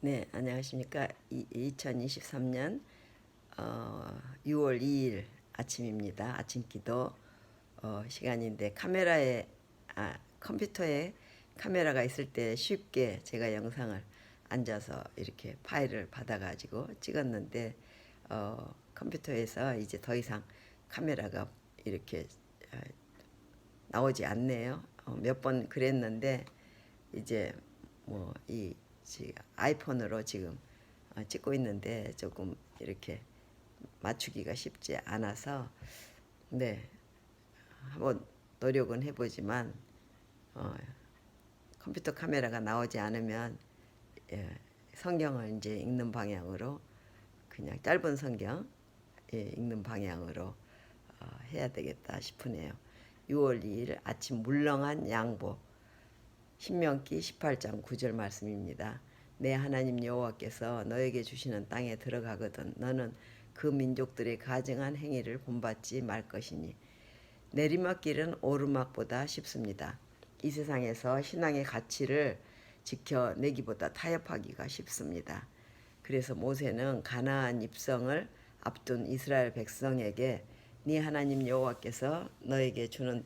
네, 안녕하십니까. 이, 2023년 어, 6월 2일 아침입니다. 아침 기도 어, 시간인데 카메라에 아, 컴퓨터에 카메라가 있을 때 쉽게 제가 영상을 앉아서 이렇게 파일을 받아가지고 찍었는데 어, 컴퓨터에서 이제 더 이상 카메라가 이렇게 어, 나오지 않네요. 어, 몇 번 그랬는데 이제 뭐이 아이폰으로 지금 어, 찍고 있는데 조금 이렇게 맞추기가 쉽지 않아서 네 한번 노력은 해보지만 어, 컴퓨터 카메라가 나오지 않으면 예, 성경을 이제 읽는 방향으로 그냥 짧은 성경 예, 읽는 방향으로 어, 해야 되겠다 싶으네요. 6월 2일 아침 물렁한 양보 신명기 18장 9절 말씀입니다. 내 하나님 여호와께서 너에게 주시는 땅에 들어가거든 너는 그 민족들의 가증한 행위를 본받지 말 것이니 내리막길은 오르막보다 쉽습니다. 이 세상에서 신앙의 가치를 지켜내기보다 타협하기가 쉽습니다. 그래서 모세는 가나안 입성을 앞둔 이스라엘 백성에게 네 하나님 여호와께서 너에게 주는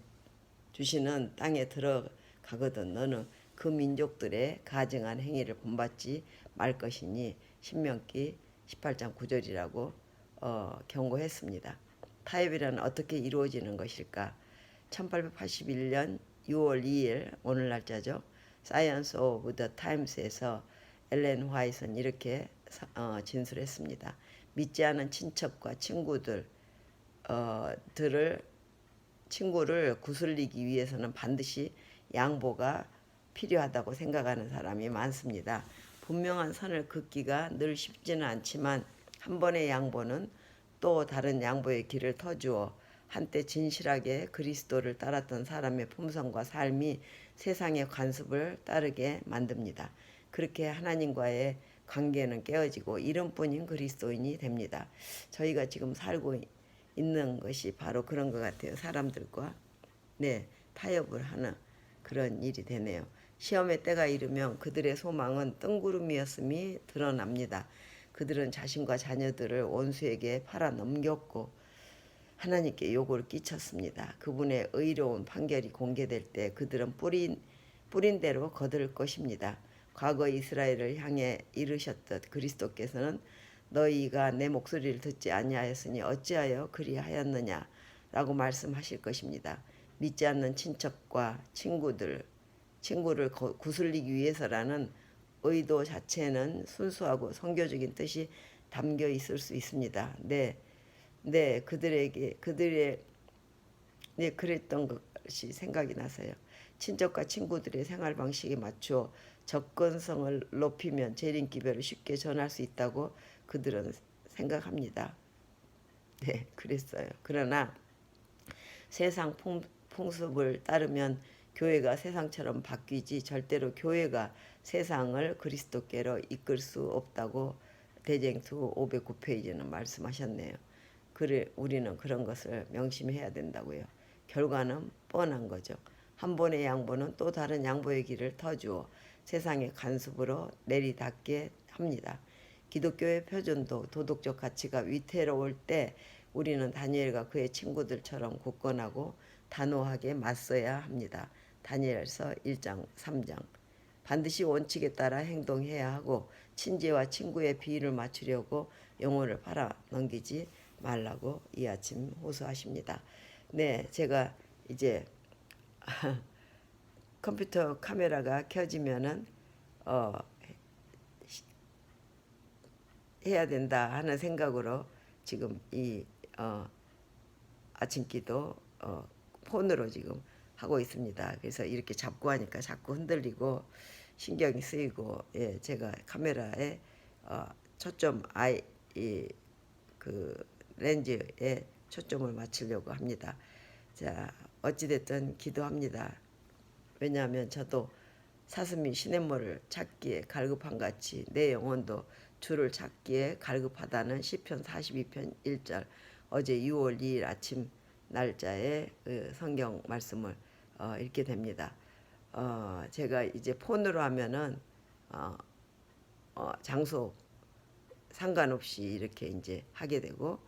주시는 땅에 들어 가거든 너는 그 민족들의 가증한 행위를 본받지 말 것이니 신명기 18장 9절이라고 어, 경고했습니다. 타협이란 어떻게 이루어지는 것일까? 1881년 6월 2일 오늘 날짜죠. 사이언스 오브 더 타임스에서 엘렌 화이트는 이렇게 어, 진술했습니다. 믿지 않은 친척과 친구들 어, 들을 친구를 구슬리기 위해서는 반드시 양보가 필요하다고 생각하는 사람이 많습니다. 분명한 선을 긋기가 늘 쉽지는 않지만 한 번의 양보는 또 다른 양보의 길을 터주어 한때 진실하게 그리스도를 따랐던 사람의 품성과 삶이 세상의 관습을 따르게 만듭니다. 그렇게 하나님과의 관계는 깨어지고 이름뿐인 그리스도인이 됩니다. 저희가 지금 살고 있는 것이 바로 그런 것 같아요. 사람들과 네 타협을 하는 그런 일이 되네요. 시험의 때가 이르면 그들의 소망은 뜬구름이었음이 드러납니다. 그들은 자신과 자녀들을 원수에게 팔아 넘겼고 하나님께 요구를 끼쳤습니다. 그분의 의로운 판결이 공개될 때 그들은 뿌린 뿌린 대로 거둘 것입니다. 과거 이스라엘을 향해 이르셨듯 그리스도께서는 너희가 내 목소리를 듣지 아니하였으니 어찌하여 그리하였느냐라고 말씀하실 것입니다. 믿지 않는 친척과 친구들 친구를 구슬리기 위해서라는 의도 자체는 순수하고 성교적인 뜻이 담겨 있을 수 있습니다. 네, 네 그들에게 그들의 네 그랬던 것이 생각이 나서요. 친척과 친구들의 생활 방식에 맞추어 접근성을 높이면 재림 기별을 쉽게 전할 수 있다고 그들은 생각합니다. 네, 그랬어요. 그러나 세상 풍, 풍습을 따르면 교회가 세상처럼 바뀌지 절대로 교회가 세상을 그리스도께로 이끌 수 없다고 대쟁투 509페이지는 말씀하셨네요. 그래 우리는 그런 것을 명심해야 된다고요. 결과는 뻔한 거죠. 한 번의 양보는 또 다른 양보의 길을 터주어 세상의 간섭으로 내리닫게 합니다. 기독교의 표준도 도덕적 가치가 위태로울 때 우리는 다니엘과 그의 친구들처럼 굳건하고 단호하게 맞서야 합니다. 다니엘서 1장 3장 반드시 원칙에 따라 행동해야 하고 친지와 친구의 비위를 맞추려고 영혼을 팔아 넘기지 말라고 이 아침 호소하십니다. 네, 제가 이제 컴퓨터 카메라가 켜지면은 어 해야 된다 하는 생각으로 지금 이 어, 아침기도 어, 폰으로 지금 하고 있습니다. 그래서 이렇게 잡고 하니까 자꾸 흔들리고 신경이 쓰이고 예, 제가 카메라에 어, 초점 아이 이 그 렌즈에 초점을 맞추려고 합니다. 자 어찌됐든 기도합니다. 왜냐하면 저도 사슴이 시냇물을 찾기에 갈급한 같이 내 영혼도 주를 찾기에 갈급하다는 시편 42편 1절 어제 6월 2일 아침 날짜에 그 성경 말씀을 어, 읽게 됩니다. 어, 제가 이제 폰으로 하면은 어, 어, 장소 상관없이 이렇게 이제 하게 되고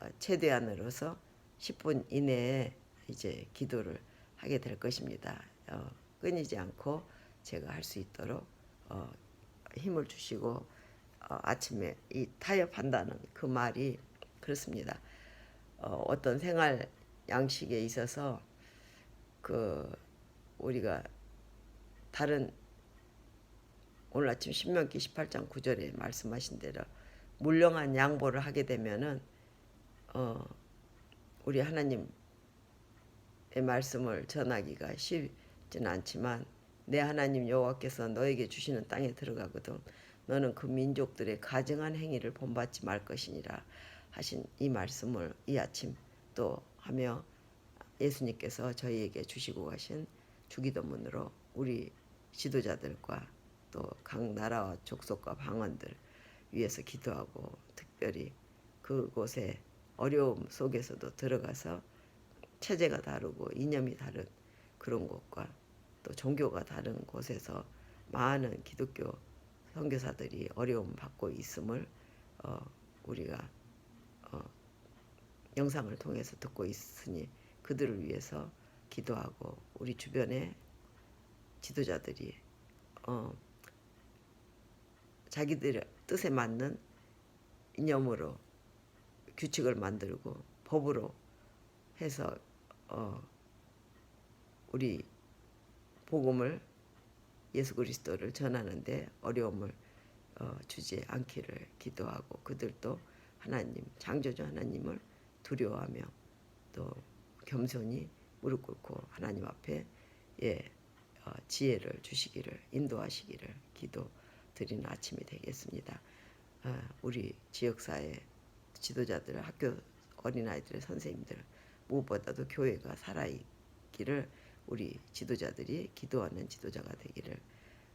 어, 최대한으로서 10분 이내에 이제 기도를 하게 될 것입니다. 어, 끊이지 않고 제가 할 수 있도록 어, 힘을 주시고 어, 아침에 이 타협한다는 그 말이 그렇습니다. 어, 어떤 생활 양식에 있어서 그 우리가 다른 오늘 아침 신명기 18장 9절에 말씀하신 대로 물렁한 양보를 하게 되면은 어 우리 하나님의 말씀을 전하기가 쉽지는 않지만 내 하나님 여호와께서 너에게 주시는 땅에 들어가거든 너는 그 민족들의 가증한 행위를 본받지 말 것이니라 하신 이 말씀을 이 아침 또 하며 예수님께서 저희에게 주시고 가신 주기도문으로 우리 지도자들과 또 각 나라와 족속과 방언들 위해서 기도하고 특별히 그곳에 어려움 속에서도 들어가서 체제가 다르고 이념이 다른 그런 곳과 또 종교가 다른 곳에서 많은 기독교 선교사들이 어려움 받고 있음을 어, 우리가 어, 영상을 통해서 듣고 있으니 그들을 위해서 기도하고 우리 주변에 지도자들이 어, 자기들의 뜻에 맞는 이념으로 규칙을 만들고 법으로 해서 어, 우리 복음을 예수 그리스도를 전하는데 어려움을 어, 주지 않기를 기도하고 그들도 하나님 창조주 하나님을 두려워하며 또 겸손히 무릎 꿇고 하나님 앞에 예 어, 지혜를 주시기를 인도하시기를 기도 드리는 아침이 되겠습니다. 아, 우리 지역사회 지도자들, 학교 어린아이들의 선생님들 무엇보다도 교회가 살아있기를 우리 지도자들이 기도하는 지도자가 되기를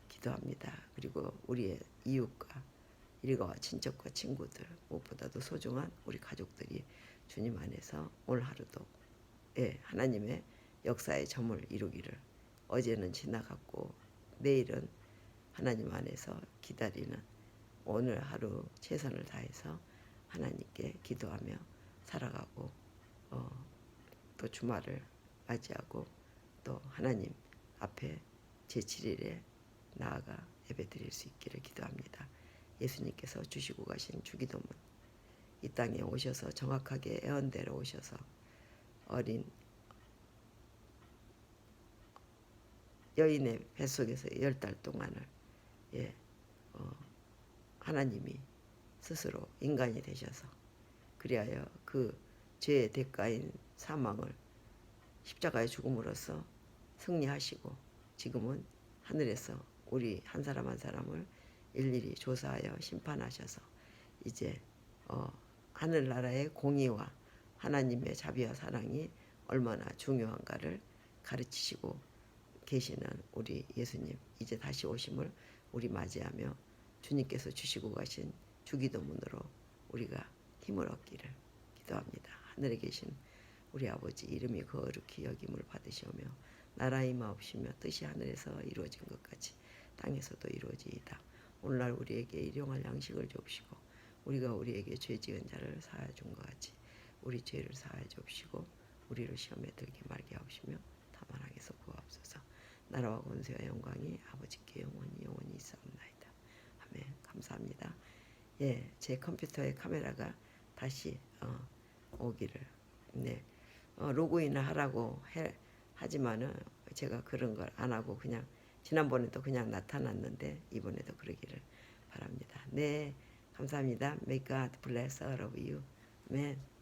기도합니다. 그리고 우리의 이웃과 일가와 친척과 친구들 무엇보다도 소중한 우리 가족들이 주님 안에서 오늘 하루도 예, 하나님의 역사의 점을 이루기를 어제는 지나갔고 내일은 하나님 안에서 기다리는 오늘 하루 최선을 다해서 하나님께 기도하며 살아가고 어, 또 주말을 맞이하고 또 하나님 앞에 제7일에 나아가 예배 드릴 수 있기를 기도합니다. 예수님께서 주시고 가신 주기도문. 이 땅에 오셔서 정확하게 애언대로 오셔서 어린 여인의 뱃속에서 열 달 동안을 예, 어, 하나님이 스스로 인간이 되셔서 그리하여 그 죄의 대가인 사망을 십자가의 죽음으로써 승리하시고 지금은 하늘에서 우리 한 사람 한 사람을 일일이 조사하여 심판하셔서 이제 어, 하늘나라의 공의와 하나님의 자비와 사랑이 얼마나 중요한가를 가르치시고 계시는 우리 예수님 이제 다시 오심을 우리 맞이하며 주님께서 주시고 가신 주기도문으로 우리가 힘을 얻기를 기도합니다. 하늘에 계신 우리 아버지 이름이 거룩히 여김을 받으시오며 나라 임하옵시며 뜻이 하늘에서 이루어진 것 같이 땅에서도 이루어지이다. 오늘날 우리에게 일용할 양식을 줍시고 우리가 우리에게 죄 지은 자를 사하여 준것 같이 우리 죄를 사하여 줍시고 우리를 시험에 들게 말게 하옵시며 다만 하게서 구하옵소서. 나라와 권세와 영광이 아버지께 영원히 영원히 있사옵나이다. 아멘. 감사합니다. 예, 제 컴퓨터의 카메라가 다시 어, 오기를 네 어, 로그인을 하라고 해, 하지만은 제가 그런 걸 안 하고 그냥 지난번에도 그냥 나타났는데 이번에도 그러기를 바랍니다. 네, 감사합니다. May God bless all of you. Amen.